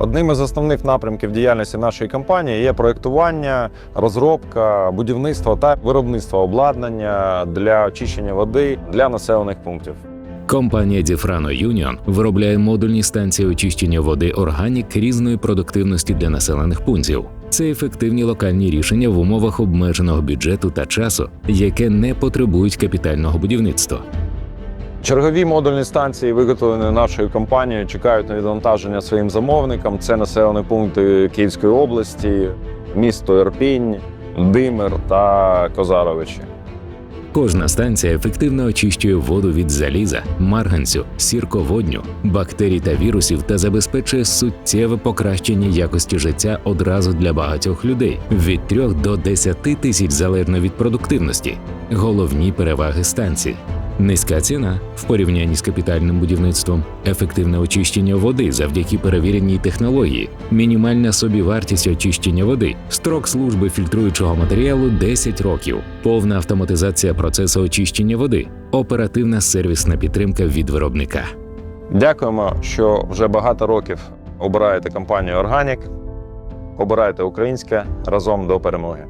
Одним із основних напрямків діяльності нашої компанії є проєктування, розробка, будівництво та виробництво обладнання для очищення води для населених пунктів. Компанія Діфрано Юніон виробляє модульні станції очищення води органік різної продуктивності для населених пунктів. Це ефективні локальні рішення в умовах обмеженого бюджету та часу, яке не потребують капітального будівництва. Чергові модульні станції, виготовлені нашою компанією, чекають на відвантаження своїм замовникам. Це населені пункти Київської області, місто Ірпінь, Димир та Козаровичі. Кожна станція ефективно очищує воду від заліза, марганцю, сірководню, бактерій та вірусів та забезпечує суттєве покращення якості життя одразу для багатьох людей від 3 до 10 тисяч залежно від продуктивності. Головні переваги станції. Низька ціна в порівнянні з капітальним будівництвом, ефективне очищення води завдяки перевіреній технології, мінімальна собівартість очищення води, строк служби фільтруючого матеріалу 10 років, повна автоматизація процесу очищення води, оперативна сервісна підтримка від виробника. Дякуємо, що вже багато років обираєте компанію Органік. Обирайте українське разом до перемоги.